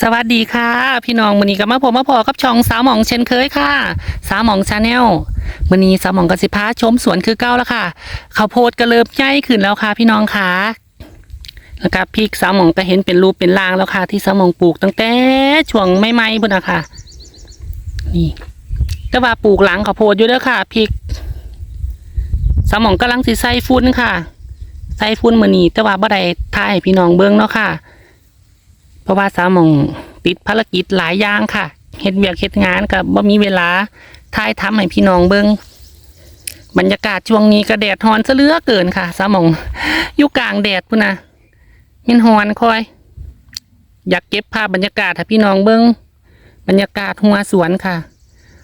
สวัสดีค่ะ พี่น้องมือนี้ก็มาผมมาพอกับช่องสาวหมองเช่นเคยค่ะ สาวหมองชาแนลมือนี้สาวหมองกสิพาชมสวนคือเก้าแล้วค่ะข้าวโพดก็เริ่มใหญ่ขึ้นแล้วค่ะ พี่น้องค่ะแล้วก็พริกสาวหมองก็เห็นเป็นรูปเป็นรางแล้วค่ะ ที่สาวหมองปลูกตั้งแต่ช่วงไม่ไม่พุ่นนะคะนี่แต่ว่าปลูกหลังข้าวโพดอยู่เด้อค่ะพริกสาวหมองกำลังสิใส่ฟุ้นค่ะใส่ฟุ้นมือนี้แต่ว่าบ่ได้ถ่ายให้พี่น้องเบิ่งเนาะค่ะ เพราะว่าสาวมองติดภารกิจหลายอย่างค่ะเฮ็ดเวียกเฮ็ดงานกับบ่มีเวลาถ่ายทำให้พี่น้องเบิ่งบรรยากาศช่วงนี้ก็แดดร้อนซะเหลือเกินค่ะสาวมองอยู่กลางแดดพุ่นนะมินร้อนคอย อยากเก็บภาพบรรยากาศให้พี่น้องเบิ่งบรรยากาศหัวสวนค่ะ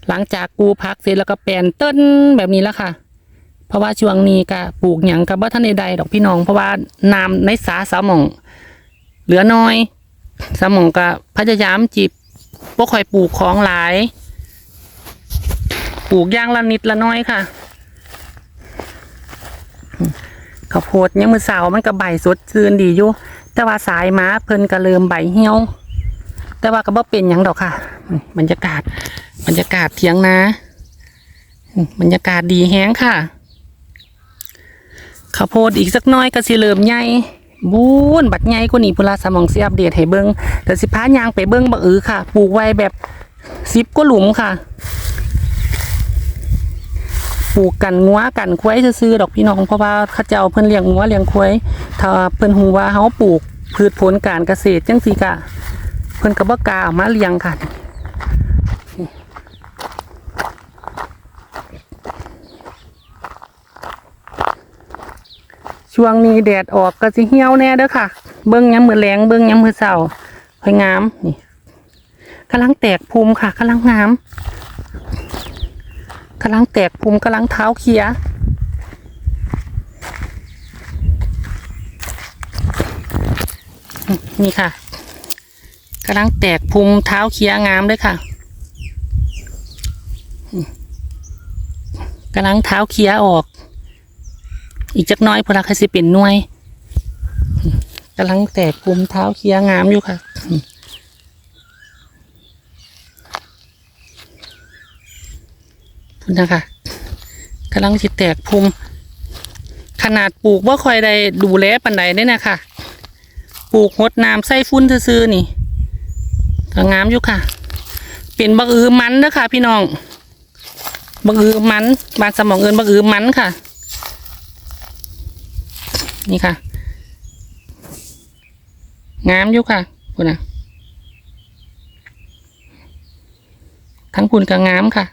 หลังจากกูพักเสร็จแล้วก็แปลนต้นแบบนี้แล้วค่ะ เพราะว่าช่วงนี้ก็ปลูกหยังกับบ่ทันได้ใดดอกพี่น้อง เพราะว่าน้ำในสาสาวมอง เหลือน้อย สมองก็พยายามจีบบ่ค่อยปลูกของหลาย ปลูกย่างละนิดละน้อยค่ะข้าวโพดยังมือเสามันก็ใบสดชื่นดีอยู่ แต่ว่าสายม้าเพิ่นก็เริ่มใบเหี่ยว แต่ว่าก็บ่เป็นยังดอกค่ะ บรรยากาศ บรรยากาศเถียงนาบรรยากาศดีแฮงค่ะข้าวโพดอีกสักน้อยก็สิเริ่มใหญ่ บูนบัดใหญ่กว่านี้พุนลาสมองสิอัปเดตให้เบิงเดี๋ยวสิพายางไปเบิ่งบักอือค่ะ ปลูกไว้แบบสิบก็หลุมค่ะ ปลูกกันงัวกันควายซื้อดอกพี่น้องเพราะว่าเขาเจ้าเพิ่นเลี้ยงงัวเลี้ยงควายถ้าเพิ่นฮู้ว่าเฮาปลูกพืชผลการเกษตรจังซี่ก็เพิ่นก็บ่กล้าเอามาเลี้ยงค่ะ ช่วงนี้แดดออกก็สิเหี่ยวแน่เด้อค่ะ เบิ้งย้ำมือแรงเบิ้งย้ำมือเสาค่อยงามนี่กำลังแตกภูมิค่ะกำลังงามกำลังแตกภูมิกำลังเท้าเขียนี่ค่ะกำลังแตกภูมิเท้าเขียงามเลยค่ะกำลังเท้าเขียออก อีกจักน้อยพลักสิเป็นหน่วยกำลังแตกภูมิเท้าเคียงามอยู่ค่ะพุ่นะคะกำลังสิแตกภูมิขนาดปลูกว่าคอยได้ดูแลปันใดเนี่ยนะคะปลูกหดน้ำใส่ฟุ้นซื่อๆนี่ก็งามอยู่ค่ะ เป็นบักอือมันเด้อค่ะพี่น้องบักอือมันบานสมองเอินบักอือมันค่ะ นี่ค่ะ งามอยู่ค่ะคุณนะทั้งคุณก็งามค่ะ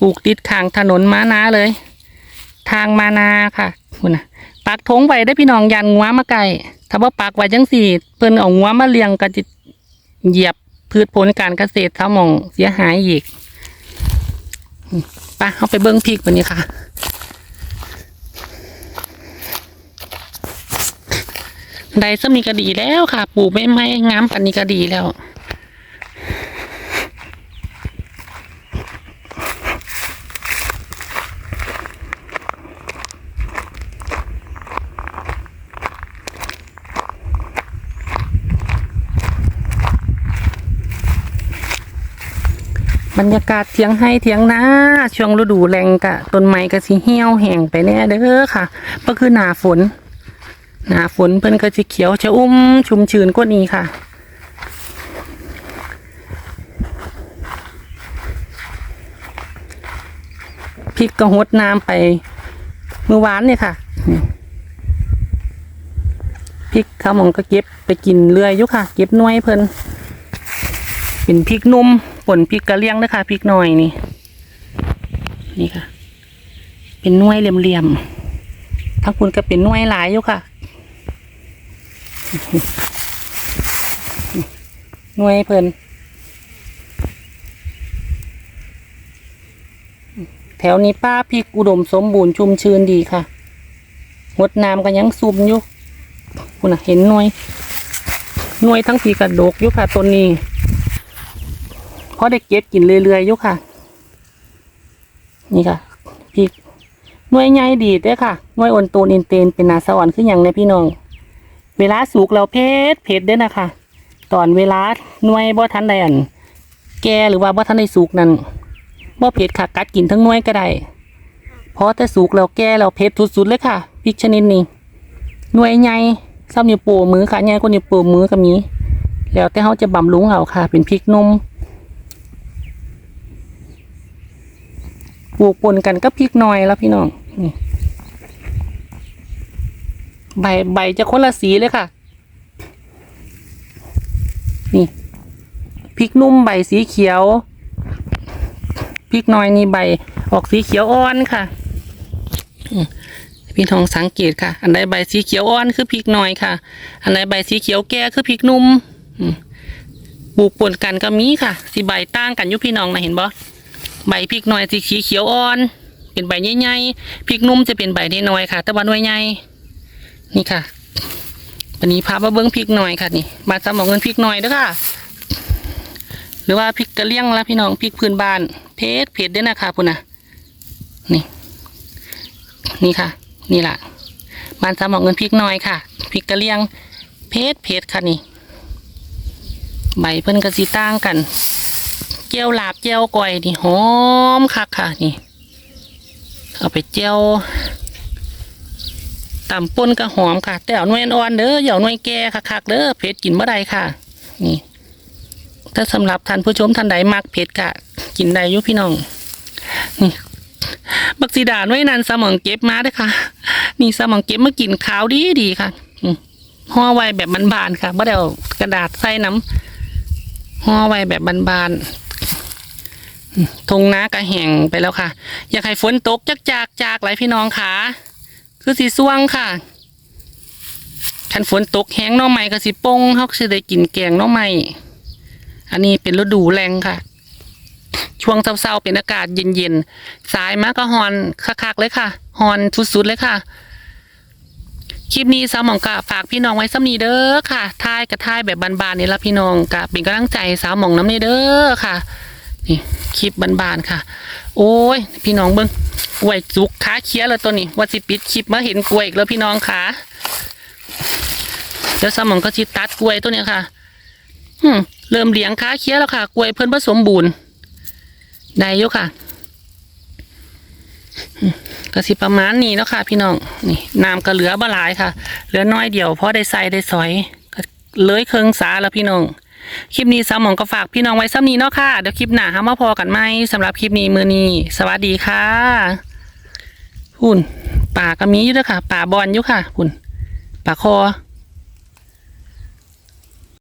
ปลูกติดข้างถนนม้านาเลย ทางมานาค่ะคุณนะปักทงไว้ได้พี่น้องยันงัวมาไก่ถ้าว่าปักไว้จังสี่ เพิ่นเอางัวมาเลี้ยงก็จะเหยียบพืชผลการเกษตรทั้งหมองเสียหายอีกไปเอาไปเบิ้งพริกวันนี้ค่ะ ได้สมีก็ดีแล้วค่ะ ปลูกไม่ไม่งามปันนี้ก็ดีแล้วบรรยากาศเทียงให้เทียงนาช่วงฤดูแรงกะต้นไม้ก็สิเหี่ยวแห้งไปแน่เด้อค่ะก็คือหนาฝน หน้าฝนเพิ่นก็จะเขียวชะอุ้มชุ่มชื้นกว่านี้ค่ะ พริกก็หดน้ำไปเมื่อวานเนี่ยค่ะพริกข้าวหมองก็เก็บไปกินเรื่อยอยู่ค่ะ เก็บหน่วยเพิ่นเป็นพริกนุ่มผลพริกกระเลี้ยงนะคะพริกหน่อยนี่นี่ค่ะ เป็นหน่วยเหลี่ยมๆทั้งคุณก็เป็นหน่วยหลายอยู่ค่ะ หน่วยเพิ่นแถวนี้ป้าพริกอุดมสมบูรณ์ชุ่มชื้นดีค่ะงดน้ำก็ยังซุ่มอยู่คุณเห็นหน่วยหน่วยทั้งผีกระดกอยู่ค่ะต้นนี้เพราะได้เก็บกินเรื่อยๆอยู่ค่ะ นี่ค่ะพริกหน่วยใหญ่ดีเด้อค่ะหน่วยอ่อนโตนอินเตนเป็นนาสวรรค์คืออย่างในพี่น้อง เวลาสุกเราเพชรเพชรเด้อนะคะ ตอนเวลาหน่วยบ่ทันใดอันแกหรือว่าบ่ทันได้สุกนั่นบ่เผ็ดค่ะกัดกินทั้งหน่วยก็ได้เพราะแต่สุกแล้วแกแล้วเผ็ดสุดๆเลยค่ะพริกชนิดนี้หน่วยใหญ่ซ้ำนิ้วป้มือค่ะใหญ่กว่านิ้วป้มือก็มีแล้วแต่เขาจะบำรุงเอาค่ะ เป็นพริกนุ่มปลูกปนกันก็พริกหน่อยแล้วพี่น้องนี่ ใบใบจะคนละสีเลยค่ะ นี่พริกนุ่มใบสีเขียวพริกน้อยนี่ใบออกสีเขียวอ่อนค่ะพี่น้องสังเกตค่ะ อันใดใบสีเขียวอ่อนคือพริกน้อยค่ะ อันใดใบสีเขียวแก่คือพริกนุ่มปลูกปนกันก็มีค่ะสีใบต่างกันยู่พี่น้องนะเห็นบ่ใบพริกน้อยสีเขียวอ่อน เป็นใบใหญ่ๆพริกนุ่มจะเป็นใบน้อยๆค่ะ แต่ว่าหน่วยใหญ่ นี่ค่ะ วันนี้พามาเบิ้งพริกหน่อยค่ะนี่มาจำบอกเงินพริกหน่อยเด้อค่ะ หรือว่าพริกกระเลี่ยงละพี่น้องพริกพื้นบ้าน เพชรเพชรด้วยนะคะพุ่นนะนี่ นี่ค่ะ นี่ล่ะมานจำบอกเงินพริกหน่อยค่ะพริกกระเลี่ยง เพชรเพชรค่ะนี่ ใบเพิ่นกระสีต่างกันเจียวหลาบเจียวก่อยนี่หอมคักค่ะนี่ เอาไปเจียว ตำป่นกระหอมค่ะ แต่เอาหน่วยอ่อนเด้ออย่าเอาหน่วยแก่คักๆเด้อเผ็ดกินเมื่อใดค่ะ นี่ ถ้าสำหรับท่านผู้ชมท่านใดมักเผ็ดกะ กินได้อยุพี่น้องนี่บักสีดาหน่วยนั้นสมองเก็บมาด้อค่ะ นี่สมองเก็บมากินขาวดีดีค่ะห่อไว้แบบบานๆค่ะไม่ได้เอากระดาษใส่น้ำห่อไว้แบบบานๆทงน้ากระแห้งไปแล้วค่ะ อยากให้ฝนตกจักจากจากไหลพี่น้องค่ะ คือสีส่วงค่ะคันฝนตกแห้งน้องใหม่ก็สิปงเขาก็สิได้กินแกงน้องใหม่อันนี้เป็นฤดูแรงค่ะ ช่วงเช้าๆเป็นอากาศเย็นๆ สายมากก็ฮอนคักๆเลยค่ะฮอนสุดๆเลยค่ะ คลิปนี้สาวหมองกะฝากพี่น้องไว้ซ้ำนี้เด้อค่ะทายกับทายแบบบานๆนี่ละพี่น้องกะเป็นกำลังใจสาวหมองน้ำนี่เด้อค่ะ นี่คลิปบานๆค่ะ โอ้ย พี่น้องเบิ้งกล้วยจุกขาเคี้ยแล้วตัวนี้ว่าสิปิดคลิปมาเห็นกล้วยอีกแล้วพี่น้องค่ะเดี๋ยวสมองก็จิตัดกล้วยตัวเนี้ยค่ะอืมเริ่มเลี้ยงขาเคี้ยแล้วค่ะกล้วยเพิ่นผสมบูรณ์ได้ยู่ค่ะก็สิประมาณนี้เนาะค่ะ พี่น้องนี่น้ำก็เหลือบ่หลายค่ะ เหลือน้อยเดียวเพราะได้ใส่ได้สอยก็เลยเครื่องสาแล้วพี่น้อง คลิปนี้สาวหมองก็ฝากพี่น้องไว้ซ้ำนี้เนาะค่ะ เดี๋ยวคลิปหน้าหามาพอกันไหมสำหรับคลิปนี้มือนี้ สวัสดีค่ะหุ่นป่าก็มีอยู่ด้วยค่ะ ป่าบอลอยู่ค่ะหุ่นป่าคอ